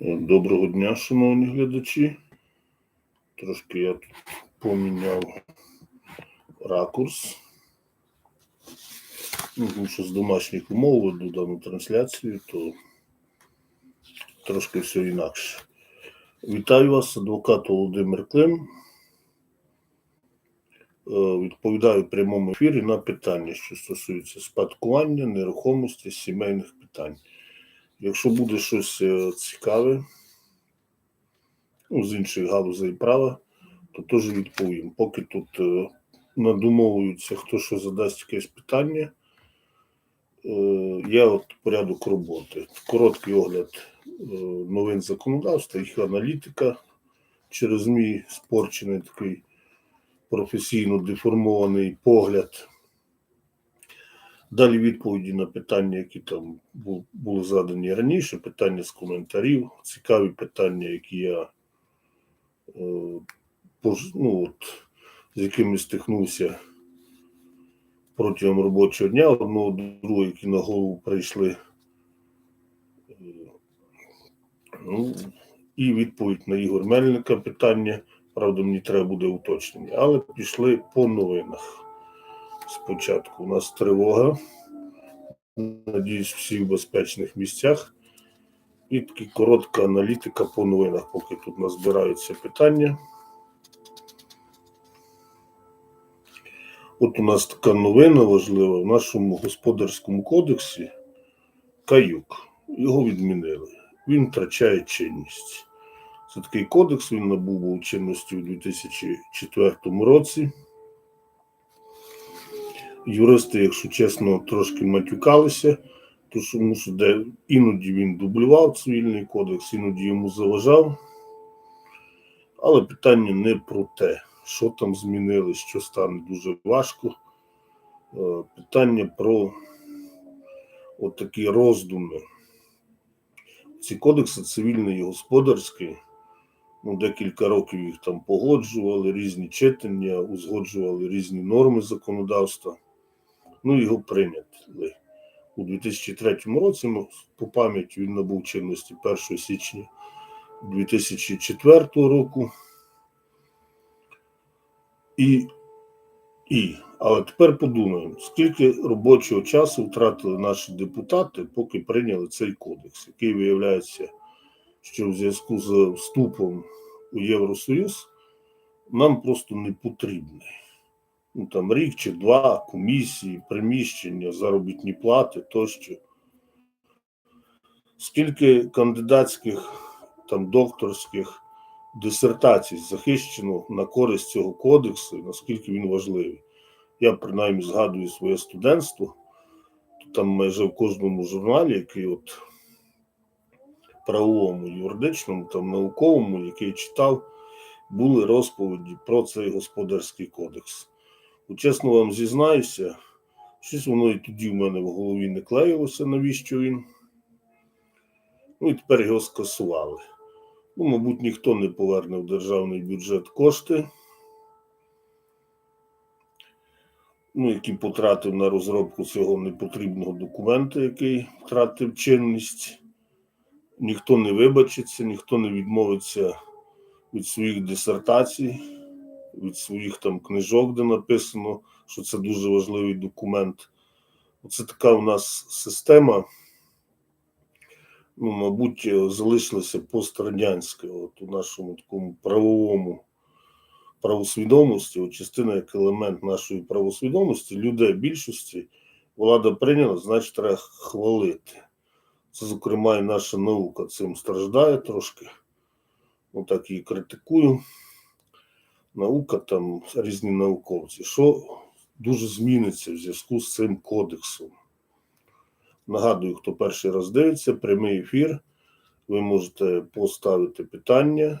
Доброго дня, шановні глядачі. Трошки я тут поміняв ракурс. Ну, що з домашніх умов веду дану трансляцію, то трошки все інакше. Вітаю вас, адвокат Володимир Клим. Е, Відповідаю в прямому ефірі на питання, що стосуються спадкування, нерухомості, сімейних питань. Якщо буде щось е, цікаве ну, з інших галузей права, то теж відповім. Поки тут е, надумовуються, хто що задасть якесь питання, е, є от порядок роботи. Короткий огляд новин законодавства, їх аналітика через мій спорчений такий професійно деформований погляд. Далі відповіді на питання, які там були задані раніше, питання з коментарів, цікаві питання, які я е, ну, от, з якими стикнувся протягом робочого дня, одного другого, які на голову прийшли. Е, Ну, і відповідь на Ігор Мельника питання. Правда, мені треба буде уточнення. Але пішли по новинах. Спочатку у нас тривога. Надіюсь, всі в безпечних місцях. І таки коротка аналітика по новинах, поки тут назбираються питання. От у нас така новина важлива в нашому господарському кодексі каюк. Його відмінили. Він втрачає чинність. Це такий кодекс, він набув чинності у 2004 році. Юристи, якщо чесно, трошки матюкалися, тому що де іноді він дублював цивільний кодекс, іноді йому заважав. Але питання не про те, що там змінили, що стане дуже важко. Е, Питання про от такі роздуми. Ці кодекси цивільний і господарський, ну, декілька років їх там погоджували, різні читання, узгоджували різні норми законодавства. Ну, його прийняли. У 2003 році, по пам'яті, він набув чинності 1 січня 2004 року. І, і, але тепер подумаємо, скільки робочого часу втратили наші депутати, поки прийняли цей кодекс, який виявляється, що в зв'язку з вступом у Євросоюз нам просто не потрібний. Ну, там рік чи два комісії, приміщення, заробітні плати тощо. Скільки кандидатських, там докторських дисертацій захищено на користь цього кодексу, наскільки він важливий. Я принаймні згадую своє студентство, там майже в кожному журналі, який от правовому, юридичному, там науковому, який читав, були розповіді про цей господарський кодекс. От чесно вам зізнаюся, щось воно і тоді в мене в голові не клеїлося, навіщо він. Ну і тепер його скасували. Ну, мабуть, ніхто не поверне в державний бюджет кошти, ну, які потратив на розробку цього непотрібного документа, який втратив чинність. Ніхто не вибачиться, ніхто не відмовиться від своїх дисертацій, від своїх там книжок, де написано, що це дуже важливий документ. Оце така у нас система ну, мабуть, залишилося пострадянське, от у нашому такому правовому правосвідомості, от частина як елемент нашої правосвідомості, людей більшості влада прийняла, значить, треба хвалити. Це, зокрема, і наша наука цим страждає трошки. Ну, так її критикую. Наука, там різні науковці. Що дуже зміниться в зв'язку з цим кодексом? Нагадую, хто перший раз дивиться, прямий ефір. Ви можете поставити питання,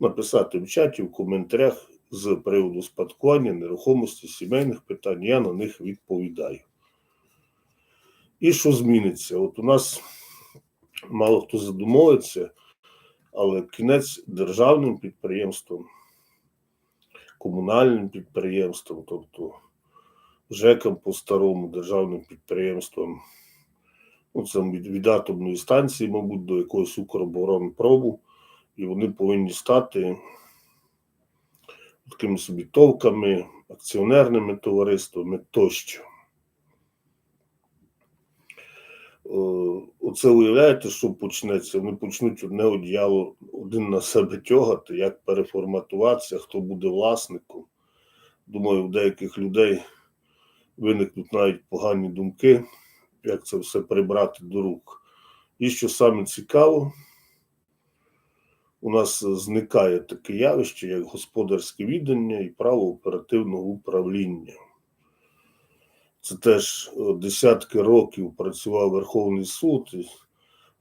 написати в чаті, в коментарях з приводу спадкування, нерухомості, сімейних питань. Я на них відповідаю. І що зміниться? От у нас мало хто задумується, але кінець державним підприємством, комунальним підприємством, тобто ЖЕКом по старому державним підприємствам, ну, це від, від атомної станції, мабуть, до якогось Укроборонпробу, і вони повинні стати такими собі товками, акціонерними товариствами тощо. Е, Оце уявляєте, що почнеться? Вони почнуть одне одіяло один на себе тягати, як переформатуватися, хто буде власником. Думаю, у деяких людей виникнуть навіть погані думки, як це все прибрати до рук. І що саме цікаво, у нас зникає таке явище, як господарське віддання і право оперативного управління. Це теж е, десятки років працював Верховний суд, і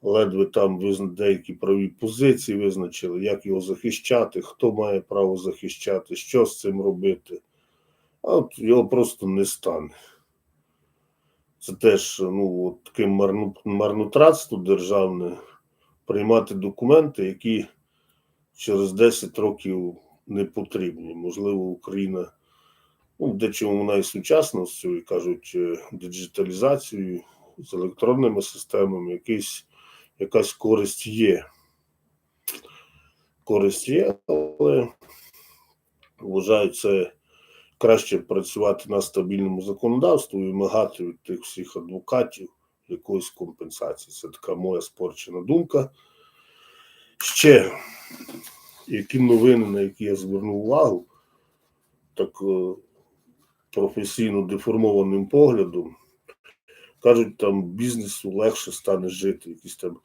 ледве там деякі праві позиції визначили, як його захищати, хто має право захищати, що з цим робити. А от його просто не стане. Це теж ну, от таке марнотратство державне приймати документи, які через 10 років не потрібні. Можливо, Україна ну, дечому вона і сучасна з цією, кажуть, е, диджиталізацією, з електронними системами, якийсь, якась користь є. Користь є, але вважаю, це краще працювати на стабільному законодавстві і вимагати від тих всіх адвокатів якоїсь компенсації. Це така моя спорчена думка. Ще які новини, на які я звернув увагу, так е, професійно деформованим поглядом, кажуть, там бізнесу легше стане жити, якісь там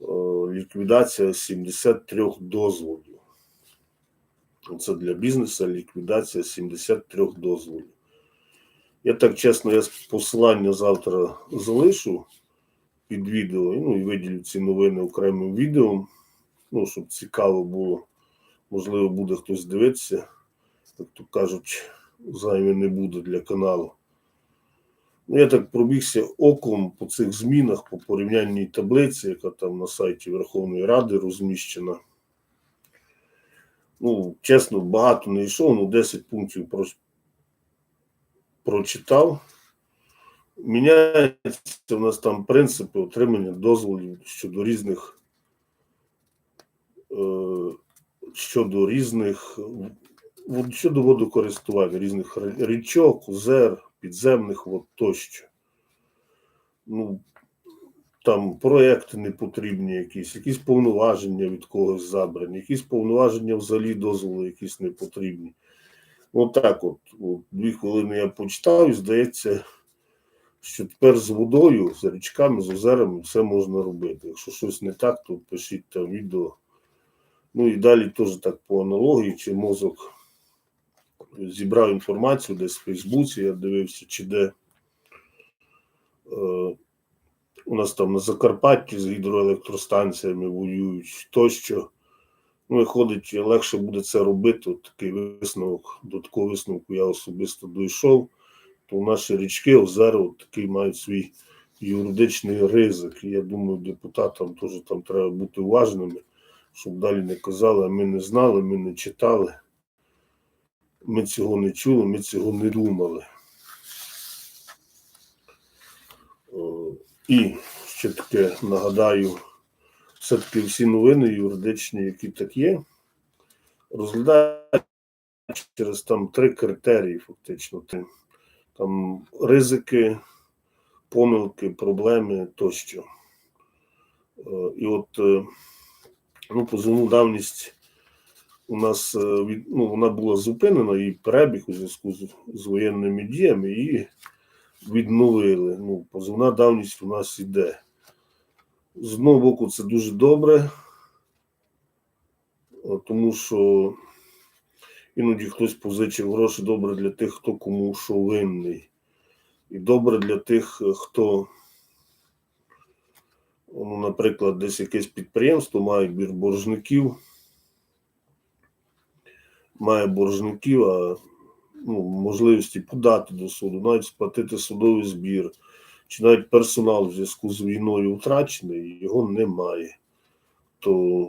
е, ліквідація 73 дозволів. Це для бізнесу ліквідація 73 дозволів. Я так чесно, я посилання завтра залишу під відео, ну і виділю ці новини окремим відео, ну, щоб цікаво було. Можливо, буде хтось дивитися, як то кажуть, зайве не буде для каналу. Ну, я так пробігся оком по цих змінах, по порівняльній таблиці, яка там на сайті Верховної Ради розміщена. Ну, чесно, багато не йшов, ну 10 пунктів про... прочитав. Міняється у нас там принципи отримання дозволів щодо різних е, щодо різних щодо водокористування, різних річок, озер, підземних вод тощо. Ну, там проекти не потрібні якісь, якісь повноваження від когось забрані, якісь повноваження взагалі дозволу якісь не потрібні. Отак от, от дві хвилини я почитав і здається, що тепер з водою, з річками, з озерами все можна робити. Якщо щось не так, то пишіть там відео. Ну і далі теж так по аналогії, чи мозок зібрав інформацію десь в Фейсбуці, я дивився, чи де. Е, у нас там на Закарпатті з гідроелектростанціями воюють тощо. Ну, виходить, легше буде це робити. От такий висновок, до такого висновку я особисто дійшов. То наші річки, озера, от такий мають свій юридичний ризик. І я думаю, депутатам теж там треба бути уважними, щоб далі не казали, а ми не знали, ми не читали, ми цього не чули, ми цього не думали. І ще таке нагадаю, все-таки всі новини юридичні, які так є, розглядають через там три критерії, фактично. Там ризики, помилки, проблеми тощо. Е, І от е, ну, позовну давність у нас е, ну, вона була зупинена, і перебіг у зв'язку з, з воєнними діями, і відновили. Ну, позовна давність у нас іде. З одного боку, це дуже добре, е, тому що іноді хтось позичив гроші добре для тих, хто кому що винний. І добре для тих, е, хто, ну, наприклад, десь якесь підприємство має бір боржників, має боржників, а ну, можливості подати до суду, навіть сплатити судовий збір, чи навіть персонал в зв'язку з війною втрачений, його немає. То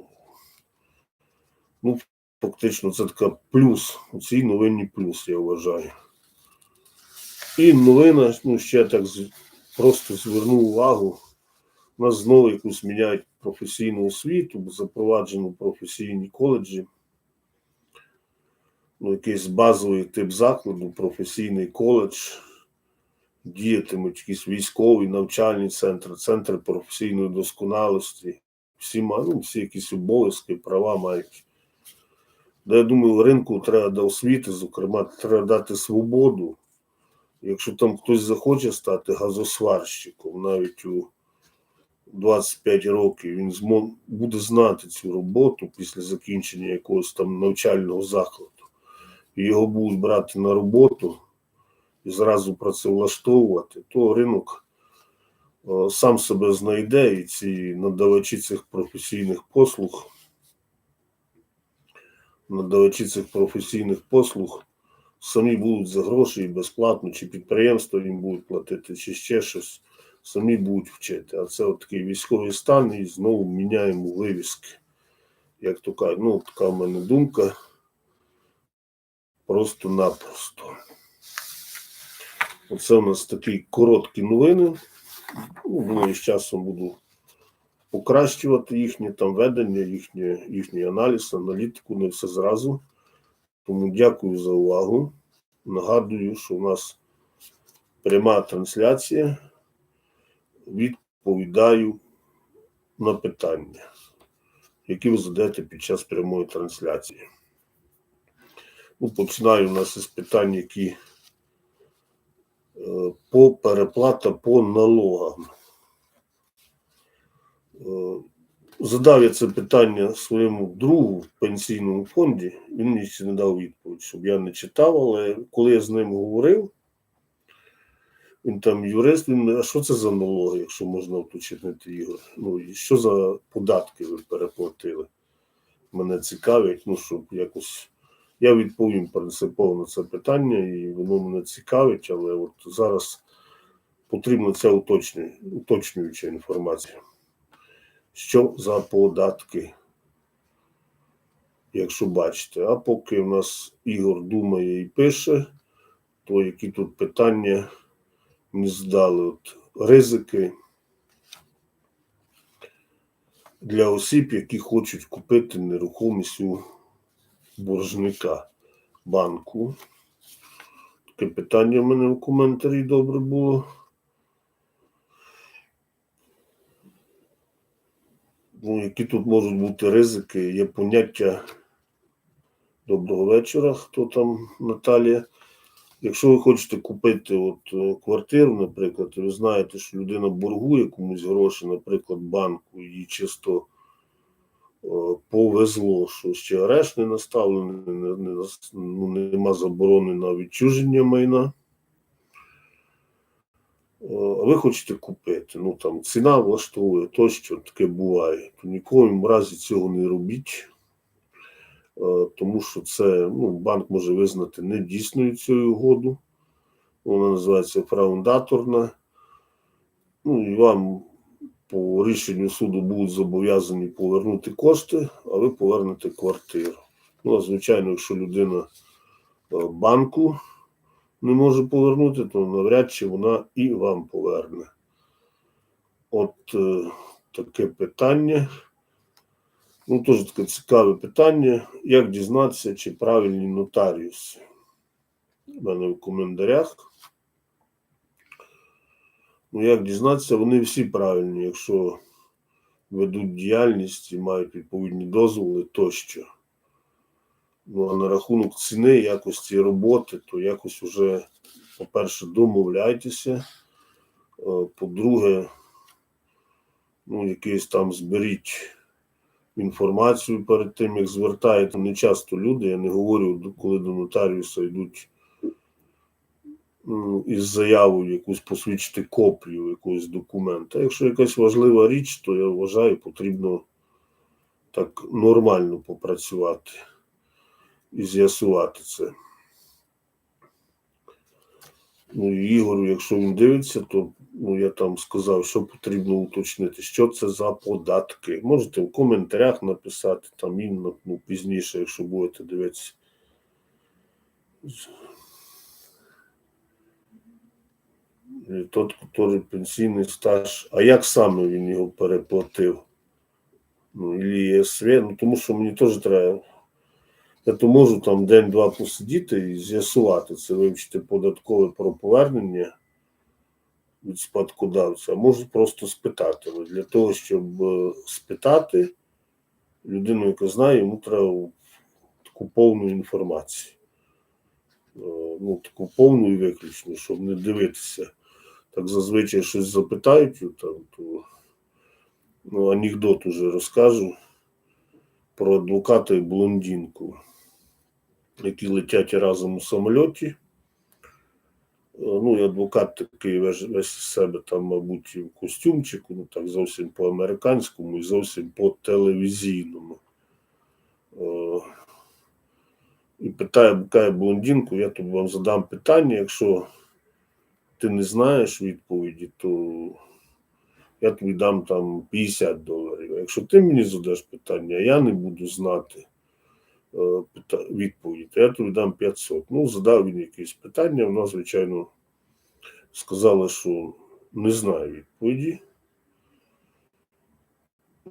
ну, фактично це така плюс, у цій новині плюс, я вважаю. І новина, ну ще так просто звернув увагу, У нас знову якусь міняють професійну освіту, запроваджено професійні коледжі. Ну, якийсь базовий тип закладу, професійний коледж, діятимуть якісь військові навчальні центри, центри професійної досконалості. Всі, ну, всі якісь обов'язки, права мають. Да, я думаю, ринку треба до освіти, зокрема, треба дати свободу. Якщо там хтось захоче стати газосварщиком, навіть у 25 років, він буде знати цю роботу після закінчення якогось там навчального закладу. Його будуть брати на роботу і зразу працевлаштовувати, то ринок е, сам себе знайде, і ці надавачі цих професійних послуг, надавачі цих професійних послуг самі будуть за гроші і безплатно, чи підприємство їм будуть платити, чи ще щось, самі будуть вчити. А це от такий військовий стан, і знову міняємо вивіски. Як то кажуть, ну така в мене думка. Просто-напросто. Оце у нас такі короткі новини. Ну, з часом буду покращувати їхнє там ведення, їхнє, їхній аналіз, аналітику, не все зразу. Тому дякую за увагу. Нагадую, що у нас пряма трансляція. Відповідаю на питання, які ви задаєте під час прямої трансляції. Ну, починаю у нас із питань, які е, по переплата по налогам. Е, Задав я це питання своєму другу в пенсійному фонді. Він мені ще не дав відповідь, щоб я не читав, але коли я з ним говорив, він там юрист, він а що це за налоги, якщо можна уточнити Ігор? Ну, і що за податки ви переплатили? Мене цікавить, ну, щоб якось. Я відповім принципово на це питання, і воно мене цікавить, але от зараз потрібна ця уточнююча інформація. Що за податки? Якщо бачите, а поки в нас Ігор думає і пише, то які тут питання мені здали от ризики для осіб, які хочуть купити нерухомість у боржника банку. Таке питання в мене в коментарі добре було. Ну, які тут можуть бути ризики, є поняття доброго вечора, хто там Наталія. Якщо ви хочете купити от е, квартиру, наприклад, і ви знаєте, що людина боргує комусь гроші, наприклад, банку, їй чисто повезло, що ще арешт не наставлений, не, не, ну, нема заборони на відчуження майна. Е, А ви хочете купити, ну там ціна влаштовує тощо, таке буває. То ніколи в разі цього не робіть, е, тому що це ну, банк може визнати недійсною цю угоду. Вона називається фраундаторна. Ну і вам по рішенню суду будуть зобов'язані повернути кошти, а ви повернете квартиру. Ну, а звичайно, якщо людина е, банку не може повернути, то навряд чи вона і вам поверне. От е, таке питання. Ну, теж таке цікаве питання. Як дізнатися, чи правильні нотаріуси? У мене в коментарях. Ну, як дізнатися, вони всі правильні, якщо ведуть діяльність і мають відповідні дозволи тощо. Ну, а на рахунок ціни, якості роботи, то якось уже, по-перше, домовляйтеся. Е, По-друге, ну, якийсь там зберіть інформацію перед тим, як звертаєте. Не часто люди, я не говорю, коли до нотаріуса йдуть із заявою якусь посвідчити копію якогось документа. Якщо якась важлива річ, то я вважаю, потрібно так нормально попрацювати і з'ясувати це. Ну, і Ігору, якщо він дивиться, то ну, я там сказав, що потрібно уточнити, що це за податки. Можете в коментарях написати, там Інна, ну, пізніше, якщо будете дивитися. І Тот, який пенсійний стаж. А як саме він його переплатив? Ну, і ЄСВ, ну тому що мені теж треба. Я то можу там день-два посидіти і з'ясувати це, вивчити податкове про повернення від спадкодавця, а можу просто спитати. Але для того, щоб е, спитати людину, яка знає, йому треба таку повну інформацію. Е, Ну, таку повну і виключну, щоб не дивитися. Так зазвичай щось запитають, там, то ну, анекдот уже розкажу про адвоката і блондинку, які летять разом у самольоті. Е, Ну, і адвокат такий весь, весь себе там, мабуть, і в костюмчику, ну так зовсім по-американському і зовсім по-телевізійному. Е, І питає, каже блондинку, я тобі вам задам питання, якщо ти не знаєш відповіді, то я тобі дам там 50 доларів. Якщо ти мені задаш питання, я не буду знати е, відповідь, то я тобі дам 500. Ну, задав він якесь питання, вона, звичайно, сказала, що не знає відповіді.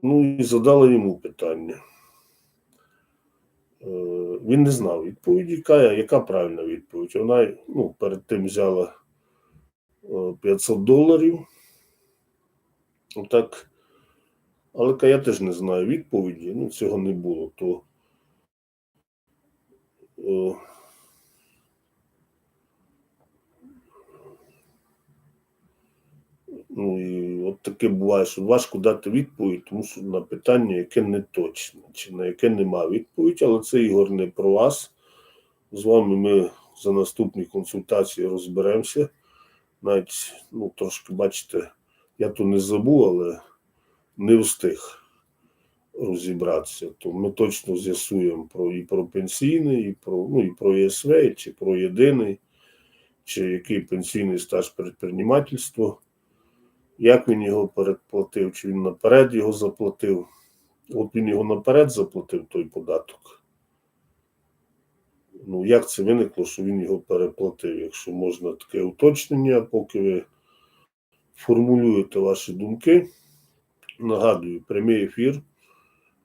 Ну і задала йому питання. Е, Він не знав відповіді, яка, яка правильна відповідь. Вона ну, перед тим взяла 500 доларів. Отак. Але я теж не знаю відповіді, ну цього не було. То е, ну і от таке буває, що важко дати відповідь, тому що на питання, яке не точне, чи на яке нема відповіді, але це Ігор не про вас. З вами ми за наступні консультації розберемося. Навіть ну, трошки бачите, я то не забув, але не встиг розібратися. То ми точно з'ясуємо про і про пенсійний, і про ну, і про ЄСВ, чи про єдиний, чи який пенсійний стаж предпринимательства, як він його передплатив, чи він наперед його заплатив. От він його наперед заплатив, той податок. Ну, як це виникло, що він його переплатив, якщо можна таке уточнення, поки ви формулюєте ваші думки. Нагадую, прямий ефір.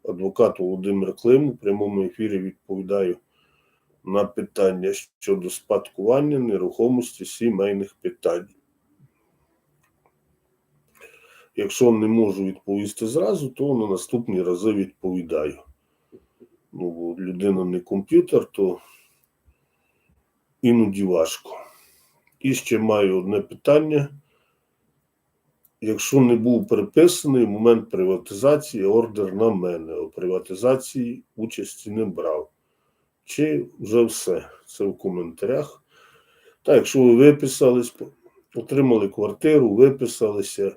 Адвокат Володимир Клим у прямому ефірі відповідаю на питання щодо спадкування нерухомості сімейних питань. Якщо не можу відповісти зразу, то на наступні рази відповідаю. Ну, людина не комп'ютер, то іноді важко. І ще маю одне питання. Якщо не був приписаний момент приватизації ордер на мене, у приватизації участі не брав. Чи вже все? Це в коментарях. Так, якщо ви виписались, отримали квартиру, виписалися,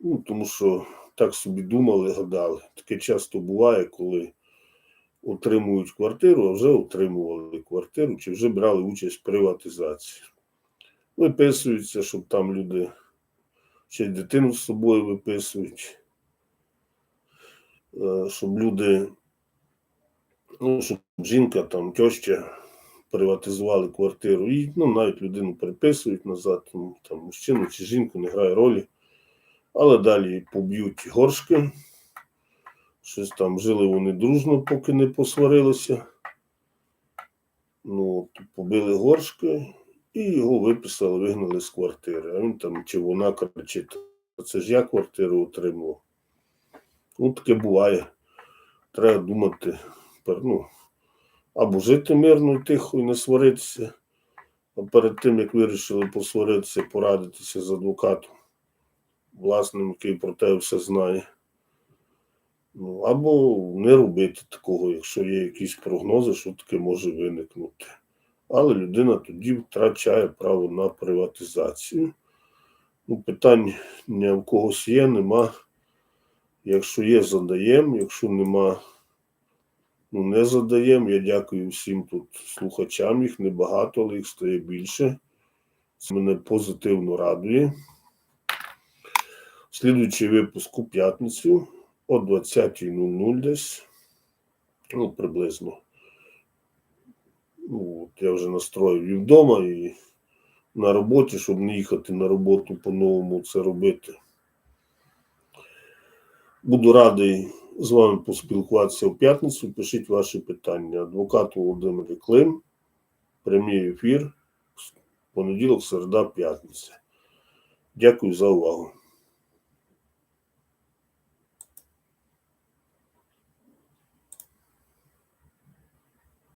ну, тому що так собі думали, гадали. Таке часто буває, коли отримують квартиру, а вже отримували квартиру, чи вже брали участь в приватизації. Виписуються, щоб там люди ще й дитину з собою виписують, Е, щоб люди, ну, щоб жінка там тьоща приватизували квартиру і ну, навіть людину переписують назад, ну, там мужчину чи жінку не грає ролі. Але далі поб'ють горшки. Щось там жили вони дружно, поки не посварилися. Ну, от, побили горшки і його виписали, вигнали з квартири. А він там чи вона кричить, це ж я квартиру отримував. Ну, таке буває. Треба думати, ну, або жити мирно і тихо і не сваритися. А перед тим, як вирішили посваритися, порадитися з адвокатом, власним, який про те все знає. Ну, або не робити такого, якщо є якісь прогнози, що таке може виникнути. Але людина тоді втрачає право на приватизацію. Ну, питань ні в когось є, нема. Якщо є, задаємо. Якщо нема, ну не задаємо. Я дякую всім тут слухачам. Їх небагато, але їх стає більше. Це мене позитивно радує. Слідуючий випуск у п'ятницю о 20.00 десь. Ну, приблизно. Ну, от я вже настроїв і вдома, і на роботі, щоб не їхати на роботу по-новому це робити. Буду радий з вами поспілкуватися в п'ятницю. Пишіть ваші питання. Адвокат Володимир Клим, прямий ефір, понеділок, середа, п'ятниця. Дякую за увагу.